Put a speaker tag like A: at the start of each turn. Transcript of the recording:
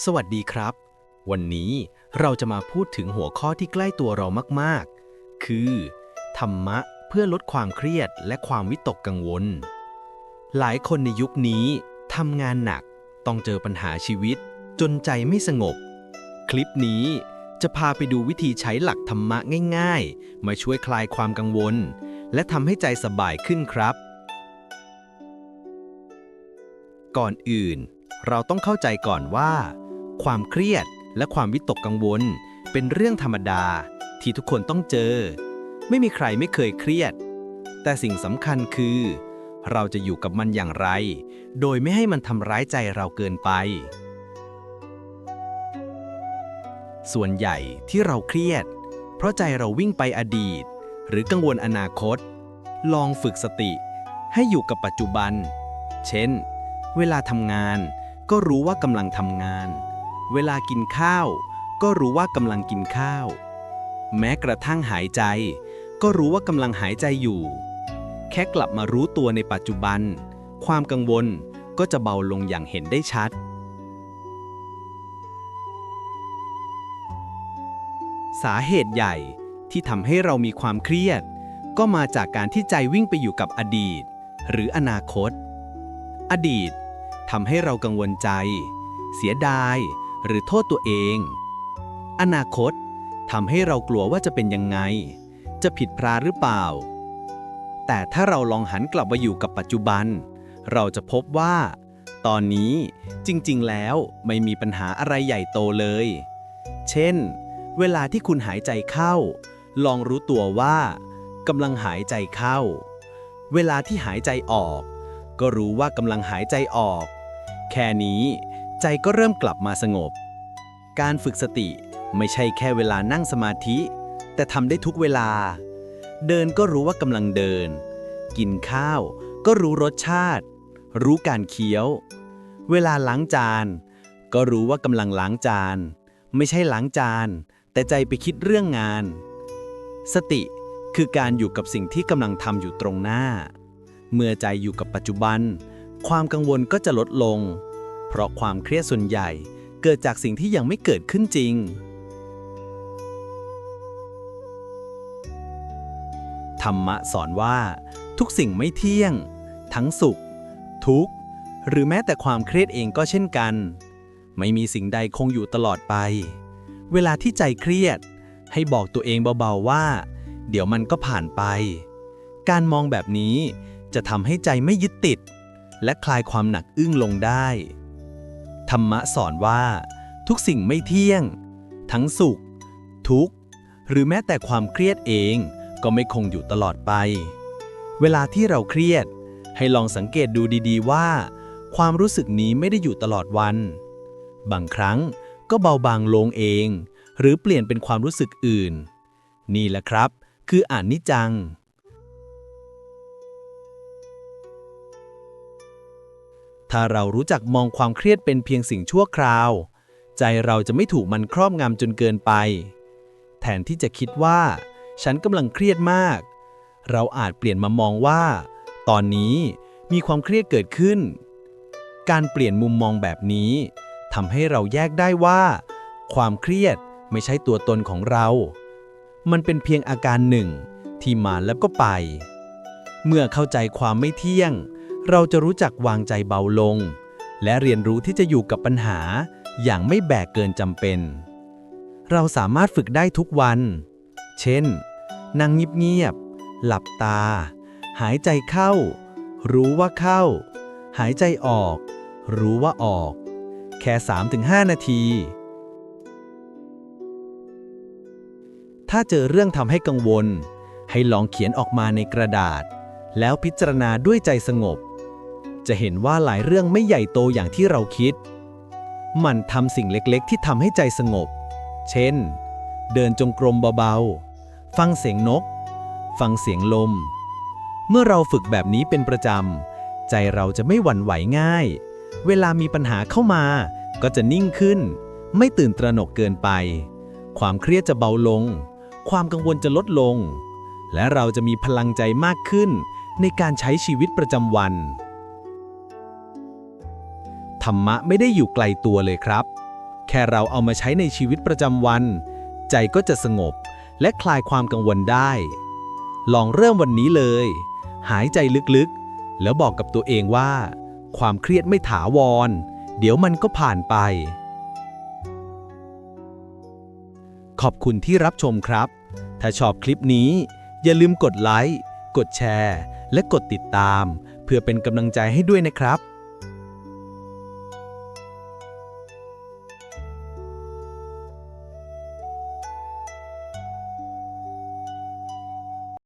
A: สวัสดีครับ วันนี้เราจะมาพูดถึงหัวข้อที่ใกล้ตัวเรามากๆ คือ ธรรมะเพื่อลดความเครียดและความวิตกกังวล หลายคนในยุคนี้ทำงานหนักต้องเจอปัญหาชีวิต จนใจไม่สงบ คลิปนี้จะพาไปดูวิธีใช้หลักธรรมะง่าย ๆ มาช่วยคลายความกังวล และทำให้ใจสบายขึ้นครับ ก่อนอื่น เราต้องเข้าใจก่อนว่า ความเครียด และความวิตกกังวล เป็นเรื่องธรรมดาที่ทุกคนต้องเจอ ไม่มีใครไม่เคยเครียด แต่สิ่งสำคัญคือ เราจะอยู่กับมันอย่างไร โดยไม่ให้มันทำร้ายใจเราเกินไป ส่วนใหญ่ที่เราเครียด เพราะใจเราวิ่งไปอดีต หรือกังวลอนาคต ลองฝึกสติ ให้อยู่กับปัจจุบัน เช่น เวลาทำงานก็รู้ว่ากำลังทำงาน เวลากินข้าว ก็รู้ว่ากำลังกินข้าว แม้กระทั่งหายใจ ก็รู้ว่ากำลังหายใจอยู่ แค่กลับมารู้ตัวในปัจจุบัน ความกังวลก็จะเบาลงอย่างเห็นได้ชัด สาเหตุใหญ่ที่ทำให้เรามีความเครียด ก็มาจากการที่ใจวิ่งไปอยู่กับอดีต หรืออนาคต อดีตทำให้เรากังวลใจ เสียดาย หรือโทษตัวเอง อนาคตทำให้เรากลัวว่าจะเป็นยังไง จะผิดพลาดหรือเปล่า แต่ถ้าเราลองหันกลับมาอยู่กับปัจจุบัน เราจะพบว่า ตอนนี้จริงๆ แล้วไม่มีปัญหาอะไรใหญ่โตเลย เช่น เวลาที่คุณหายใจเข้า ลองรู้ตัวว่ากำลังหายใจเข้า เวลาที่หายใจออก ก็รู้ว่ากำลังหายใจออก แค่นี้ ใจก็เริ่มกลับมาสงบ การฝึกสติไม่ใช่แค่เวลานั่งสมาธิ แต่ทำได้ทุกเวลา เดินก็รู้ว่ากำลังเดิน กินข้าวก็รู้รสชาติ รู้การเคี้ยว เวลาล้างจาน ก็รู้ว่ากำลังล้างจาน ไม่ใช่ล้างจาน แต่ใจไปคิดเรื่องงาน สติคือการอยู่กับสิ่งที่กำลังทำอยู่ตรงหน้า เมื่อใจอยู่กับปัจจุบัน ความกังวลก็จะลดลง เพราะความเครียดส่วนใหญ่เกิดจากสิ่งที่ยังไม่เกิดขึ้นจริงธรรมะสอนว่า ทุกสิ่งไม่เที่ยง ทั้งสุข ทุกข์ หรือแม้แต่ความเครียดเองก็เช่นกัน ไม่มีสิ่งใดคงอยู่ตลอดไป เวลาที่ใจเครียด ให้บอกตัวเองเบาๆว่า เดี๋ยวมันก็ผ่านไป การมองแบบนี้จะทำให้ใจไม่ยึดติด และคลายความหนักอึ้งลงได้ ธรรมะสอนว่า ทุกสิ่งไม่เที่ยง ทั้งสุข ทุกข์ หรือแม้แต่ความเครียดเองก็ไม่คงอยู่ตลอดไป เวลาที่เราเครียด ให้ลองสังเกตดูดีๆว่า ความรู้สึกนี้ไม่ได้อยู่ตลอดวัน บางครั้งก็เบาบางลงเอง หรือเปลี่ยนเป็นความรู้สึกอื่น นี่แหละครับ คืออ่านนิจจัง ถ้าเรารู้จักมองความเครียดเป็นเพียงสิ่งชั่วคราว ใจเราจะไม่ถูกมันครอบงำจนเกินไป แทนที่จะคิดว่า ฉันกำลังเครียดมาก เราอาจเปลี่ยนมามองว่า ตอนนี้มีความเครียดเกิดขึ้น การเปลี่ยนมุมมองแบบนี้ทำให้เราแยกได้ว่า ความเครียดไม่ใช่ตัวตนของเรา มันเป็นเพียงอาการหนึ่งที่มาแล้วก็ไป เมื่อเข้าใจความไม่เที่ยง เราจะรู้จักวางใจเบาลง และเรียนรู้ที่จะอยู่กับปัญหา อย่างไม่แบกเกินจำเป็น เราสามารถฝึกได้ทุกวัน เช่น นั่งเงียบๆ หลับตา หายใจเข้า รู้ว่าเข้า หายใจออก รู้ว่าออก แค่ 3-5 นาที ถ้าเจอเรื่องทำให้กังวล ให้ลองเขียนออกมาในกระดาษแล้วพิจารณาด้วยใจสงบ จะเห็นว่าหลายเรื่องไม่ใหญ่โตอย่างที่เราคิด มันทำสิ่งเล็กๆ ที่ทำให้ใจสงบ เช่น เดินจงกรมเบาๆ ฟังเสียงนก ฟังเสียงลม เมื่อเราฝึกแบบนี้เป็นประจำ ใจเราจะไม่หวั่นไหวง่าย เวลามีปัญหาเข้ามา ก็จะนิ่งขึ้น ไม่ตื่นตระหนกเกินไป ความเครียดจะเบาลง ความกังวลจะลดลง และเราจะมีพลังใจมากขึ้นในการใช้ชีวิตประจำวัน ธรรมะไม่ได้อยู่ไกลตัวเลยครับ แค่เราเอามาใช้ในชีวิตประจำวัน ใจก็จะสงบและคลายความกังวลได้ ลองเริ่มวันนี้เลย หายใจลึกๆ แล้วบอกกับตัวเองว่า ความเครียดไม่ถาวร เดี๋ยวมันก็ผ่านไป ขอบคุณที่รับชมครับ ถ้าชอบคลิปนี้ อย่าลืมกดไลค์ กดแชร์ และกดติดตาม เพื่อเป็นกำลังใจให้ด้วยนะครับ